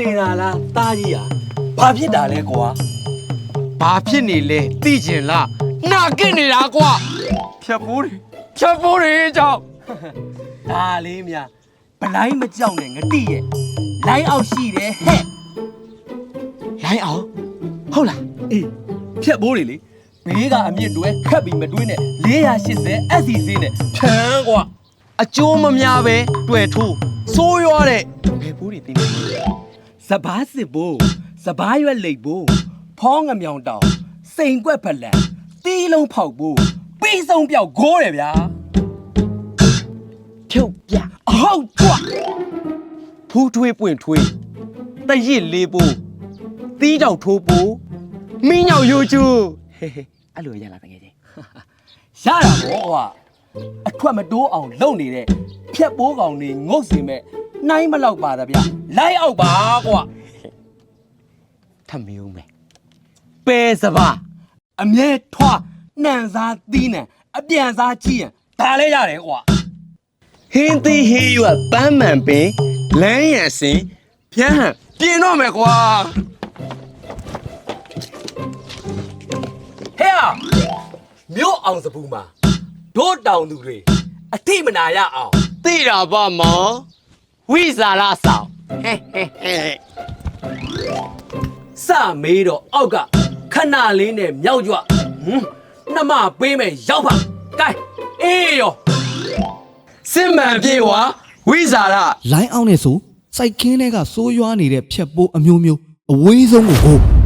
နေတာလားတားကြီးอ่ะဘာဖြစ်တာလဲကွာဘာဖြစ်နေလဲသိကျင်လားနာကစ်နေတာကွာဖြတ်ပိုးတွေဖြတ်ပိုးတွေကြောင့်ဒါလေးများဗလိုင်းမကြောက်နဲ့ငတိရဲ့လိုင်းအောင်ရှိတယ်ဟဲ့လိုင်းအောင်ဟုတ်လားအေးဖြတ်ပိုးတွေလေဘေးကအမြင့်တွဲခတ်ပြီးမတွင်းနဲ့480 SCC နဲ့ဖြန်းကွာအကျိုးမများပဲတွေ့ထိုးစိုးရွားတဲ့ဘယ်ပိုးတွေတင်းနေလဲ စပားစစ်ဘိုးစပားရွက်လိတ်ဘိုးဖောင်းငမြောင်တောင်စိန်ကွက်ဖလန်တီးလုံးဖောက်ဘိုးပြီးဆုံးပြောက်ဂိုးတယ်ဗျာဖြုတ်ပြအဟုတ်ကွာဖူးထွေးပွင့်ထွေးတရစ်လေးပိုးတီးတောက်ထိုးပိုးမင်းညောင်ရိုးကျူဟဲဟဲအဲ့လိုရလာတကယ်ချင်းရတာပေါ့ကွာအထွတ်မတိုးအောင်လုပ်နေတဲ့ဖြက်ပိုးကောင်တွေငုတ်စီမဲ့ နိုင်မလောက်ပါတဗျလိုက်အောက်ပါကွာထမီဦးမယ်ပဲစပါအမြဲထွားနှံစားသီးနှံအပြန်စားကြည့်ရင်ဒါလဲရတယ်ကွာဟင်းသီးဟေးရွက်ပန်းမှန်ပင်လမ်းရံစင်ဖြန်းဟန်ပြင်းတော့မယ်ကွာဟဲ့အောင်မြို့အောင်စပူမှာဒို့တောင်သူတွေအထိမနာရအောင်သိတာပါမော ဝိဇာလဆောင်ဟဲဟဲဟဲစမေးတော့အောက်ကခဏလေးနဲ့မြောက်ကြွဟမ်နှမပေးမယ်ရောက်ပါကဲအေးရောစစ်မှန်ပြေဝဝိဇာလလိုင်းအောင်နဲ့ဆိုစိုက်ခင်းတွေကစိုးရွားနေတဲ့ဖြက်ပိုးအမျိုးမျိုးအဝေးဆုံးကိုဟုတ်